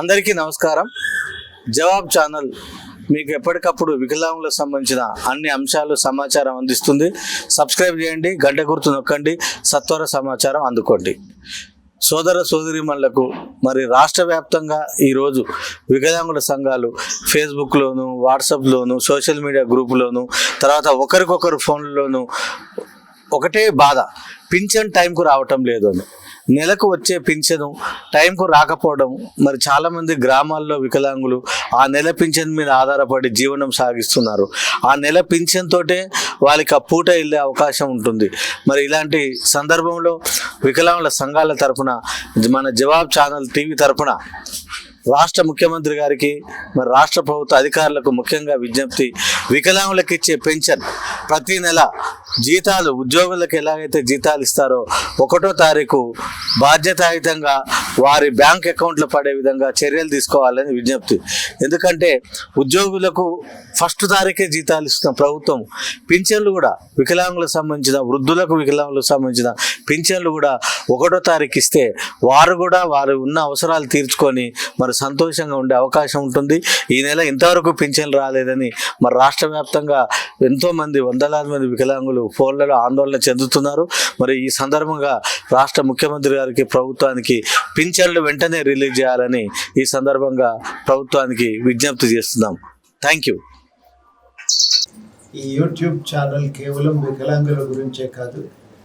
అందరికీ నమస్కారం. జవాబ్ ఛానల్ మీకు ఎప్పటికప్పుడు వికలాంగులకు సంబంధించిన అన్ని అంశాలు సమాచారం అందిస్తుంది. సబ్స్క్రైబ్ చేయండి గంట గుర్తు నొక్కండి సత్వర సమాచారం అందుకోండి. సోదర సోదరిమణులకు మరి రాష్ట్ర వ్యాప్తంగా ఈరోజు వికలాంగుల సంఘాలు ఫేస్బుక్లోను వాట్సాప్లోను సోషల్ మీడియా గ్రూపులోను తర్వాత ఒకరికొకరు ఫోన్లలోను ఒకటే బాధ పింఛన్ టైంకు రావటం లేదు అని. నెలకు వచ్చే పింఛను టైంకు రాకపోవడం మరి చాలామంది గ్రామాల్లో వికలాంగులు ఆ నెల పింఛన్ మీద ఆధారపడి జీవనం సాగిస్తున్నారు. ఆ నెల పింఛన్ తోటే వాళ్ళకి ఆ పూట వెళ్ళే అవకాశం ఉంటుంది. మరి ఇలాంటి సందర్భంలో వికలాంగుల సంఘాల తరఫున మన జవాబ్ ఛానల్ టీవీ తరఫున రాష్ట్ర ముఖ్యమంత్రి గారికి మరి రాష్ట్ర ప్రభుత్వ అధికారులకు ముఖ్యంగా విజ్ఞప్తి వికలాంగులకు ఇచ్చే పెన్షన్ ప్రతి నెల జీతాలు ఉద్యోగులకు ఎలాగైతే జీతాలు ఇస్తారో ఒకటో తారీఖు బాధ్యతాయుతంగా వారి బ్యాంక్ అకౌంట్లో పడే విధంగా చర్యలు తీసుకోవాలని విజ్ఞప్తి. ఎందుకంటే ఉద్యోగులకు ఫస్ట్ తారీఖే జీతాలు ఇస్తున్న ప్రభుత్వం పింఛన్లు కూడా వికలాంగులకు సంబంధించిన వృద్ధులకు వికలాంగులకు సంబంధించిన పింఛన్లు కూడా ఒకటో తారీఖు ఇస్తే వారు కూడా వారు ఉన్న అవసరాలు తీర్చుకొని మరి సంతోషంగా ఉండే అవకాశం ఉంటుంది. ఈ నెల ఇంతవరకు పింఛన్లు రాలేదని మరి రాష్ట్ర వ్యాప్తంగా ఎంతోమంది వందలాది మంది వికలాంగులు ఫోన్లలో ఆందోళన చెందుతున్నారు. మరి ఈ సందర్భంగా రాష్ట్ర ముఖ్యమంత్రి గారికి ప్రభుత్వానికి పింఛన్లు వెంటనే రిలీజ్ చేయాలని ఈ సందర్భంగా ప్రభుత్వానికి విజ్ఞప్తి చేస్తున్నాం. Thank you. ఈ యూట్యూబ్ ఛానల్ కేవలం వికలాంగుల గురించే కాదు